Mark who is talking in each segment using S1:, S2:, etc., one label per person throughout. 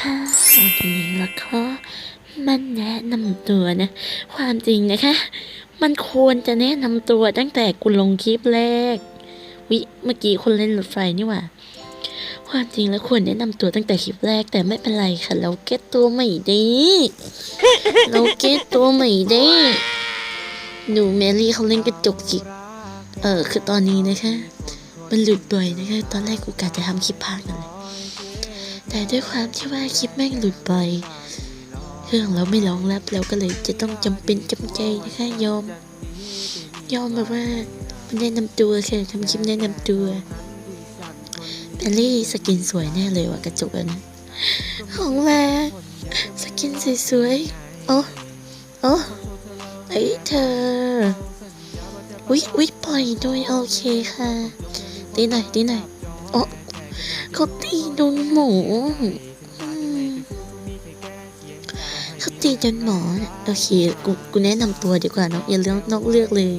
S1: ค่ะวันนี้แล้วก็มันแนะนำตัวนะ ความจริงนะคะ มันควรจะแนะนำตัวตั้งแต่กูลงคลิปแรก วิเมื่อกี้คนเล่นรถไฟนี่หว่า ความจริงแล้วควรแนะนำตัวตั้งแต่คลิปแรก แต่ไม่เป็นไรค่ะ เราเก็ตตัวใหม่ดีเราเก็ตตัวใหม่ดีดูแมรี่เขาเล่นกระจกจิก เออคือตอนนี้นะคะ มันหลุดบ่อยนะคะ ตอนแรกกูกะจะทำคลิปภาคนั่นแหละ แต่ด้วยความที่ว่าคลิปแม่งหลุดบ่อยเครื่องเราไม่รองรับเราก็เลยจะต้องจำเป็นจำใจนะคะยอม ยอมแบบว่ามันแนะนำตัวค่ะทำคลิปแนะนำตัวแอลลี่สกินสวยแน่เลยว่ะกระจกอันของแม่สกินสวยๆโอ้โอ้ไอ้เธออุ๊ยอุ๊ยปล่อยโดยโอเคค่ะตีหน่อยตีหน่อย เขาตีโดนหมูอืมเขาตีจนหมอน่ะโอเคกูกูแนะนำตัวดีกว่านอะอย่าเลือกนอกเลือกเลย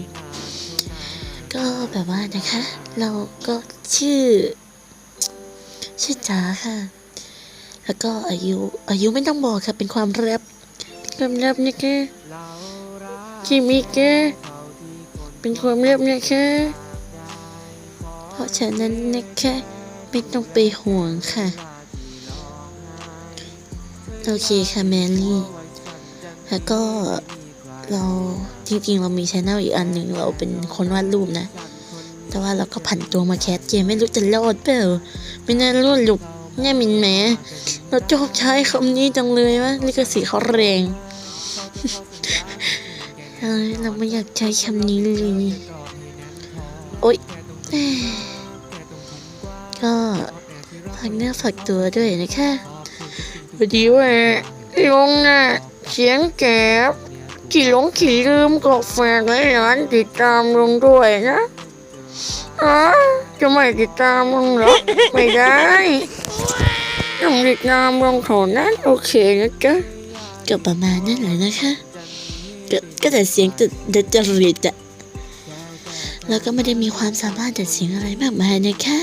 S1: ก็แบบว่านะคะ เราก็ชื่อ ชื่อจ๋าค่ะ แล้วก็อายุอายุไม่ต้องบอกค่ะ เป็นความลับเป็นความลับนะคะคิมิกเป็นความลับนะคะเพราะฉะนั้นนะคะ ไม่ต้องไปห่วงค่ะ โอเคค่ะแมรี่ แล้วก็เราจริงๆ เรามีชแนลอีกอันหนึ่งเราเป็นคนวาดรูปนะ แต่ว่าเราก็ผันตัวมาแคสเกมไม่รู้จะรอดเปล่าไม่น่ารอดหรอกแน่มินแหมเราชอบใช้คำนี้จังเลยวะลิขสิทธิ์เขาแรงเราไม่อยากใช้คำนี้เลย โอ๊ย ก็ฝากเนื้อฝากตัวด้วยนะคะพอดีว่าลงน่ะเสียงแก่ขี่หลงขี่ลืมก็ฝากให้ร้านติดตามลงด้วยนะอ๋อจะไม่ติดตามลงหรอไม่ได้ต้องติดตามลงเท่านั้นโอเคนะจ๊ะก็ประมาณนั้นแหละนะคะก็ก็แต่เสียงจะจะจะเรียดอะแล้วก็ไม่ได้มีความสามารถแต่เสียงอะไรมากมายนะคะ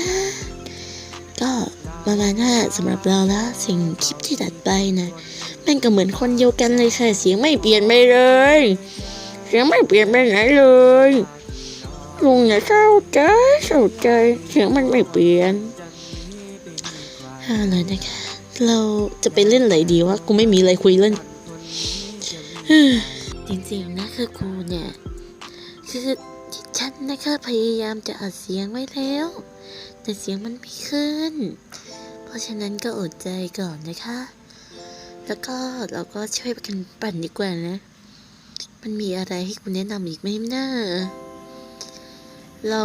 S1: ก็ประมาณว่าสำหรับเราแล้วสิ่งคลิปที่ตัดไปนะม่งก็เหมือนคนเดียวกันเลยค่ะเสียงไม่เปลี่ยนไปเลยเสียงไม่เปลี่ยนไปไหนเลยลุงอย่าเข้าใจเข้าใจเสียงมันไม่เปลี่ยนอาเลยนะคะเราจะไปเล่นอะไรดีวะกูไม่มีอะไรคุยเล่นจริงๆนะคือกูเนี่ยคือฉันนะคะพยายามจะอัดเสียงไว้แล้ว แต่เสียงมันไม่ขึ้น เพราะฉะนั้นก็อดใจก่อนนะคะ แล้วก็เราก็ช่วยกันปั่นดีกว่านะ มันมีอะไรให้คุณแนะนำอีกไหมนะเรา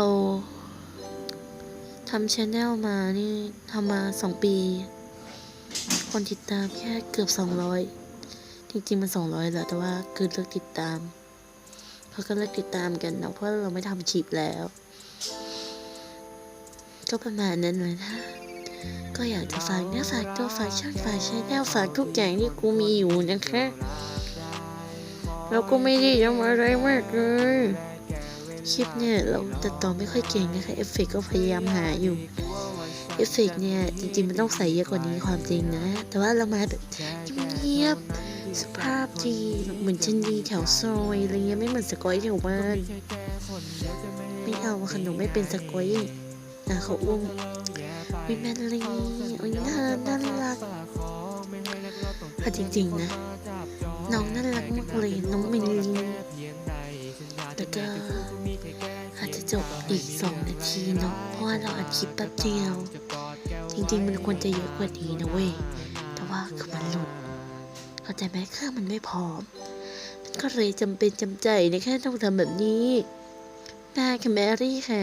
S1: ทำชาแนลมานี่ทำมาสองปี คนติดตามแค่เกือบสองร้อยจริงๆมันสองร้อยแหละแต่ว่าเกินเลิกติดตามเขาก็เลิกติดตามกันเนาะเพราะเราไม่ทำคลิปแล้ว ก็ประมาณนั้นเลยนะ ก็อยากจะฝากเนื้อฝากตัวฝากช่องฝากชแนลฝากทุกอย่างที่กูมีอยู่นะคะเราก็ไม่ได้ทำอะไรมากเลย คลิปเนี่ยเราตัดต่อไม่ค่อยเก่งนะคะ เอฟเฟกต์ก็พยายามหาอยู่ เอฟเฟกต์เนี่ยจริงๆมันต้องใส่เยอะกว่านี้ความจริงนะ แต่ว่าเรามาแบบเงียบๆสุภาพดีเหมือนชนดีแถวซอยอะไรเงี้ยไม่เหมือนสกอยแถวบ้านไม่เอาขนมไม่เป็นสกอย นะเขาอุ้มวิแมนลีโอ้ยน่าน่ารักค่ะจริงๆนะ น้องน่ารักมากเลยน้องเมนลีแต่ก็อาจจะจบอีกสองนาทีเนาะเพราะว่าเราอัดคลิปแป๊บเดียว จริงๆมันควรจะเยอะกว่านี้นะเว้ยแต่ว่าคือมันหลุดเข้าใจไหมเครื่องมันไม่พร้อมมันก็เลยจำเป็นจำใจในแค่ต้องทำแบบนี้ได้ค่ะแมรี่ค่ะ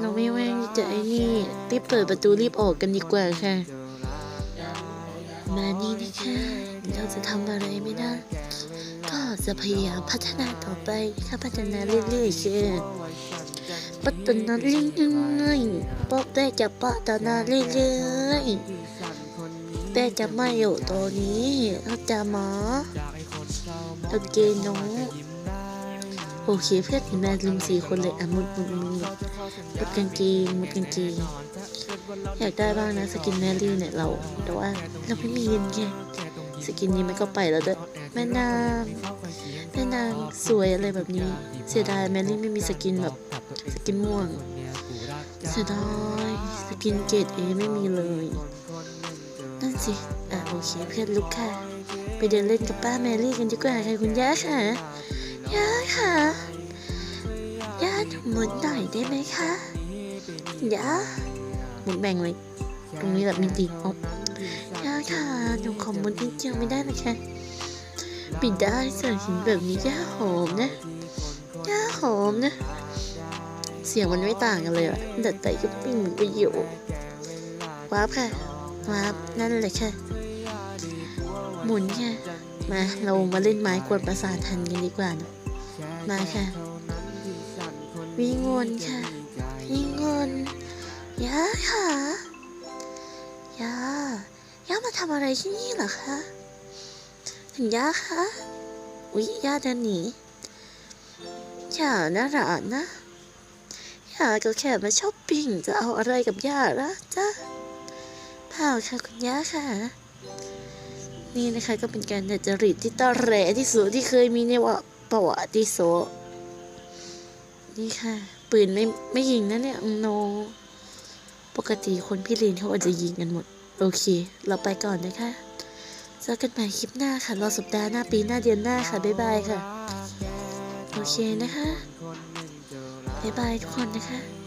S1: เราไม่ว่างจะไอ้นี่รีบเปิดประตูรีบออกกันดีกว่าค่ะ มานี่นะคะเราจะทำอะไรไม่ได้ ก็จะพยายามพัฒนาต่อไปนะคะพัฒนาเรื่อยๆค่ะพัฒนาเรื่อยๆป๊อปแป้จะพัฒนาเรื่อยๆแป้จะไม่อยู่ตัวนี้เข้าใจไหมโอเคน้อง โอเคเพื่อนเห็นแม่ลืมสี่คนเลยอะมุดมุดมุดมุดมุดกางเกงมุดกางเกงอยากได้บ้างนะสกินแมรี่เนี่ยเรา แต่ว่าเราไม่มีเงินไงสกินนี้มันก็ไปแล้วด้วยแม่นางแม่นางสวยอะไรแบบนี้ เสียดายแมรี่ไม่มีสกินแบบสกินม่วงเสียดายสกินเกรดเอไม่มีเลยนั่นสิอะโอเคเพื่อนลุกค่ะ ไปเดินเล่นกับป้าแมรี่กันดีกว่าค่ะคุณย่าค่ะ ย่าค่ะย่าหมุนหน่อยได้ไหมคะย่าหมุนแบ่งเลยตรงนี้แบบมีตีอ๋อย่าค่ะหนูขอหมุนนิดเดียวไม่ได้นะคะปิดได้เสียงหินแบบนี้ย่าหอมนะย่าหอมนะ เสียงมันไม่ต่างกันเลยอะแต่แต่ก็ปิ้งมือไปอยู่ว้าร์ปค่ะว้าร์ปนั่นเลยค่ะหมุนค่ะมาเรามาเล่นไม้กวนประสาททันกันดีกว่านะ มาค่ะ วิ่งวนค่ะ วิ่งวนย่าค่ะย่าย่ามาทำอะไรที่นี่เหรอคะถึงย่าคะอุ๊ยย่าเดินหนีอย่านะหลานนะย่าก็แค่มาช้อปปิ้งจะเอาอะไรกับย่าละจ๊ะเปล่าค่ะคุณย่าค่ะ นี่นะคะก็เป็นการเดจริตที่ตอแหลที่สุดที่เคยมีในว่ ประวัติโซนี่ค่ะ ปืนไม่ไม่ยิงนะเนี่ยโน ปกติคนพี่ลีนเขาอาจจะยิงกันหมด โอเค เราไปก่อนนะคะเจอกันใหม่คลิปหน้าค่ะรอสัปดาห์หน้าปีหน้าเดือนหน้าค่ะ บ๊ายบายค่ะ โอเคนะคะ บ๊ายบายทุกคนนะคะ